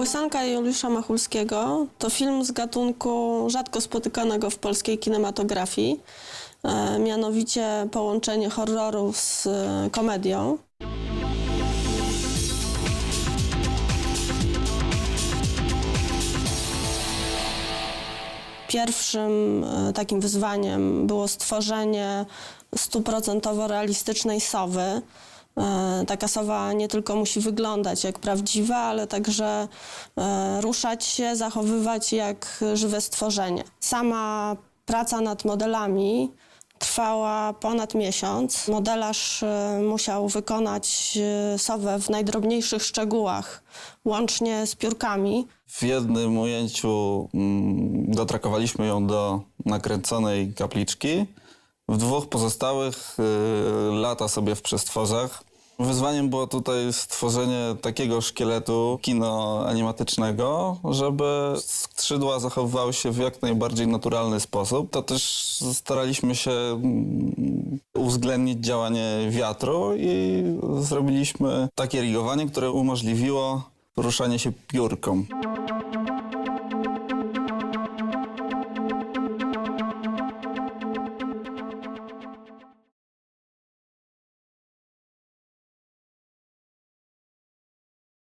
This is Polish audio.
Piosenka Juliusza Machulskiego to film z gatunku rzadko spotykanego w polskiej kinematografii, e, mianowicie połączenie horroru z e, komedią. Pierwszym e, takim wyzwaniem było stworzenie stuprocentowo realistycznej sowy. E, Taka sowa nie tylko musi wyglądać jak prawdziwa, ale także e, ruszać się, zachowywać jak żywe stworzenie. Sama praca nad modelami trwała ponad miesiąc. Modelarz e, musiał wykonać sowę w najdrobniejszych szczegółach, łącznie z piórkami. W jednym ujęciu mm, dotrakowaliśmy ją do nakręconej kapliczki. W dwóch pozostałych y, lata sobie w przestworzach. Wyzwaniem było tutaj stworzenie takiego szkieletu kino animatycznego, żeby skrzydła zachowywały się w jak najbardziej naturalny sposób. To też staraliśmy się mm, uwzględnić działanie wiatru i zrobiliśmy takie rigowanie, które umożliwiło poruszanie się piórką.